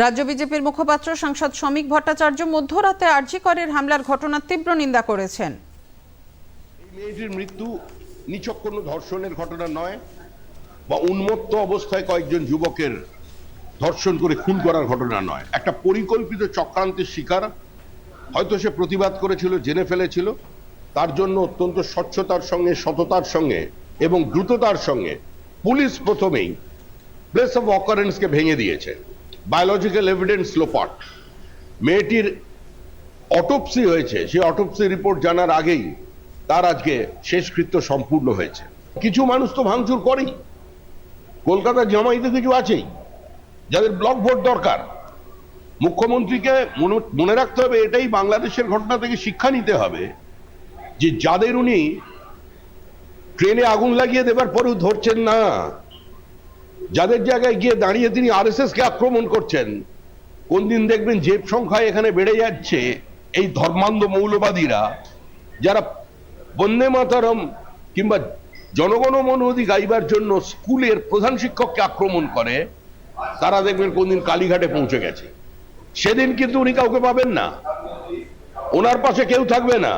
রাজ্য বিজেপির মুখপাত্র সাংসদ শ্রমিক ভট্টাচার্য মধ্যরাতে আরজি করের হামলার ঘটনার তীব্র নিন্দা করেছেন। মেয়েটির মৃত্যু নিছক কোনো ধর্ষণের ঘটনা নয়, বা উন্মত্ত অবস্থায় কয়েকজন যুবকের ধর্ষণ করে খুন করার ঘটনা নয়। একটা পরিকল্পিত চক্রান্তের শিকার, হয়তো সে প্রতিবাদ করেছিল, জেনে ফেলেছিল, তার জন্য অত্যন্ত স্বচ্ছতার সঙ্গে, সততার সঙ্গে এবং দ্রুততার সঙ্গে পুলিশ প্রথমেই প্লেস অফ অকারেন্সকে ভেঙে দিয়েছে। বায়োলজিক্যাল এভিডেন্স লোপাট মেয়েটির অটোপসি হয়েছে। সেই অটোপসি রিপোর্ট জানার আগেই তার আজকে শেষকৃত্য সম্পূর্ণ হয়েছে। কিছু মানুষ তো ভাঙচুর করেই। কলকাতার জামাইতে কিছু আছেই। যাদের ব্লক ভোট দরকার। মুখ্যমন্ত্রীকে মনে- মনে রাখতে হবে, এটাই বাংলাদেশের ঘটনা থেকে শিক্ষা নিতে হবে যে যাদের উনি ট্রেনে আগুন লাগিয়ে দেবার পরেও ধরছেন না। যাদের জায়গায় গিয়ে দাঁড়িয়ে তিনি আরএসএস কে আক্রমণ করছেন, কোন দিন দেখবেন যে সংখ্যায় এখানে বেড়ে যাচ্ছে এই ধর্মান্ধ মৌলবাদীরা, যারা বন্দে মাতারম কিংবা জনগণ মনোধি গাইবার জন্য স্কুলের প্রধান শিক্ষককে আক্রমণ করে, তারা দেখবেন কোনদিন কালীঘাটে পৌঁছে গেছে। সেদিন কিন্তু উনি কাউকে পাবেন না। ওনার পাশে কেউ থাকবে না।